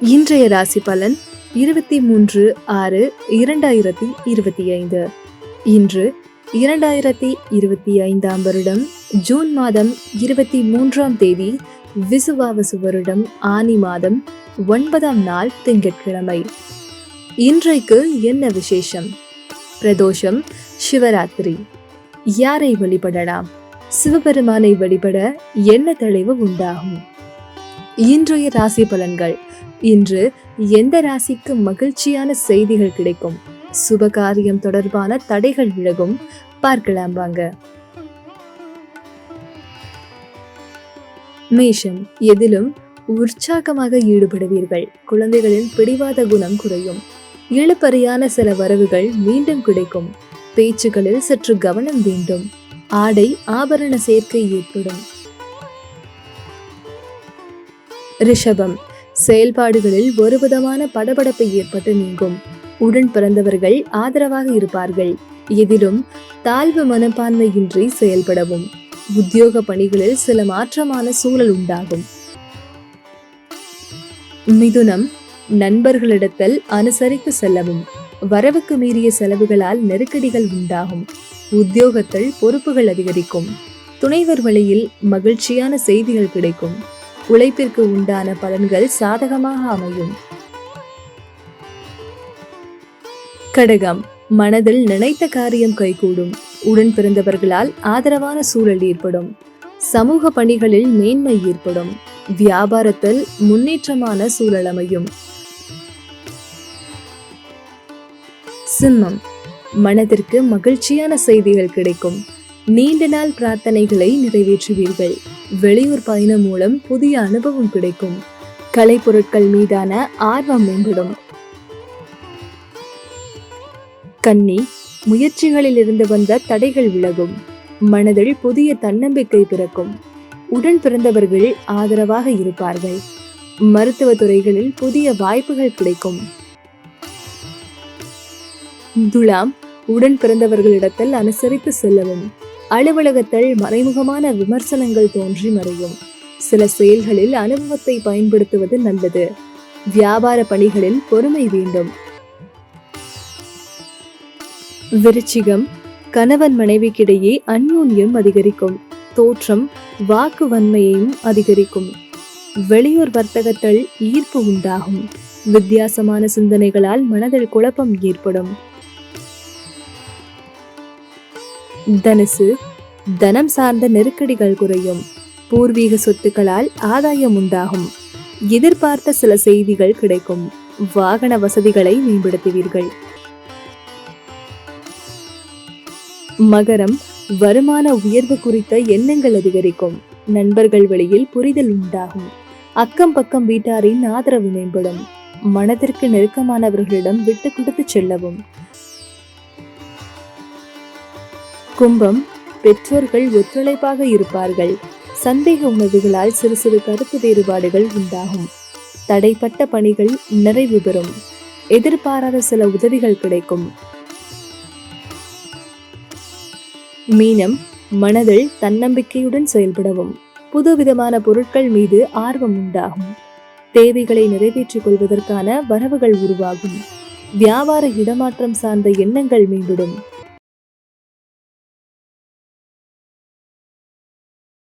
இன்றைய ராசி பலன் இருபத்தி மூன்று ஆறு இரண்டாயிரத்தி இருபத்தி ஐந்து. இன்று இரண்டாயிரத்தி இருபத்தி ஐந்தாம் வருடம் ஜூன் மாதம் இருபத்தி மூன்றாம் தேதி விசுவாவசு வருடம் ஆனி மாதம் ஒன்பதாம் நாள் திங்கட்கிழமை. இன்றைக்கு என்ன விசேஷம்? பிரதோஷம் சிவராத்திரி. யாரை வழிபடலாம்? சிவபெருமானை வழிபட என்ன தெளிவு உண்டாகும்? இன்றைய ராசி பலன்கள். இன்று எந்த ராசிக்கு மகிழ்ச்சியான செய்திகள் கிடைக்கும்? சுபகாரியம் தொடர்பான தடைகள் விலகும். பார்க்கலாம் வாங்க. மேஷம் எதிலும் உற்சாகமாக ஈடுபடுவீர்கள். குழந்தைகளின் பிடிவாத குணம் குறையும். இழுபறியான சில வரவுகள் மீண்டும் கிடைக்கும். பேச்சுகளில் சற்று கவனம் வேண்டும். ஆடை ஆபரண சேர்க்கை ஏற்படும். ரிஷபம் செயல்பாடுகளில் ஒரு விதமான படபடப்பு ஏற்பட்டு நீங்கும். உடன் பிறந்தவர்கள் ஆதரவாக இருப்பார்கள். எதிலும் தாழ்வு மனப்பான்மையின்றி செயல்படவும். உத்தியோக பணிகளில் சில மாற்றமான சூழல் உண்டாகும். மிதுனம் நண்பர்களிடத்தில் அனுசரித்து செல்லவும். வரவுக்கு மீறிய செலவுகளால் நெருக்கடிகள் உண்டாகும். உத்தியோகத்தில் பொறுப்புகள் அதிகரிக்கும். துணைவர் வழியில் மகிழ்ச்சியான செய்திகள் கிடைக்கும். உழைப்பிற்கு உண்டான பலன்கள் சாதகமாக அமையும். கடகம் மனதில் நினைத்த காரியம் கைகூடும். உடன் பிறந்தவர்களால் ஆதரவான சூழல் ஏற்படும். சமூக பணிகளில் மேன்மை ஏற்படும். வியாபாரத்தில் முன்னேற்றமான சூழல் அமையும். சிம்மம் மனதிற்கு மகிழ்ச்சியான செய்திகள் கிடைக்கும். நீண்ட நாள் பிரார்த்தனைகளை நிறைவேற்றுவீர்கள். வெளியூர் பயணம் மூலம் புதிய அனுபவம் கிடைக்கும். கலைப்பொருட்கள் மீதான ஆர்வம் மேம்படும். கன்னி முயற்சிகளில் இருந்து வந்த தடைகள் விலகும். மனதில் புதிய தன்னம்பிக்கை பிறக்கும். உடன் பிறந்தவர்கள் ஆதரவாக இருப்பார்கள். மருத்துவ துறைகளில் புதிய வாய்ப்புகள் கிடைக்கும். துலாம் உடன் பிறந்தவர்களிடத்தில் அனுசரித்து செல்லவும். அலுவலகத்தில் மறைமுகமான விமர்சனங்கள் தோன்றி மறையும். சில செயல்களில் அனுபவத்தை பயன்படுத்துவது நல்லது. வியாபார பணிகளில் பொறுமை வேண்டும். விருச்சிகம் கணவன் மனைவிக்கிடையே அந்யோன்யம் அதிகரிக்கும். தோற்றம் வாக்கு வன்மையையும் அதிகரிக்கும். வெளியூர் வர்த்தகத்தில் ஈர்ப்பு உண்டாகும். வித்தியாசமான சிந்தனைகளால் மனதில் குழப்பம் ஏற்படும். தனுசு தனம் சார்ந்த நெருக்கடிகள் குறையும். பூர்வீக சொத்துக்களால் ஆதாயம் உண்டாகும். எதிர்பார்த்த சில செய்திகள் கிடைக்கும். வாகன வசதிகளை மேம்படுத்துவீர்கள். மகரம் வருமான உயர்வு குறித்த எண்ணங்கள் அதிகரிக்கும். நண்பர்கள் வழியில் புரிதல் உண்டாகும். அக்கம் பக்கம் வீட்டாரின் ஆதரவு மேம்படும். மனதிற்கு நெருக்கமானவர்களிடம் விட்டு கொடுத்து செல்லவும். கும்பம் பெற்றோர்கள் ஒத்துழைப்பாக இருப்பார்கள். சந்தேக உணவுகளால் சிறு சிறு கருத்து வேறுபாடுகள் உண்டாகும். தடைப்பட்ட பணிகள் நிறைவு பெறும். எதிர்பாராத சில உதவிகள் கிடைக்கும். மீனம் மனதில் தன்னம்பிக்கையுடன் செயல்படவும். புதுவிதமான பொருட்கள் மீது ஆர்வம் உண்டாகும். தேவைகளை நிறைவேற்றிக் கொள்வதற்கான வரவுகள் உருவாகும். வியாபார இடமாற்றம் சார்ந்த எண்ணங்கள் மீண்டும்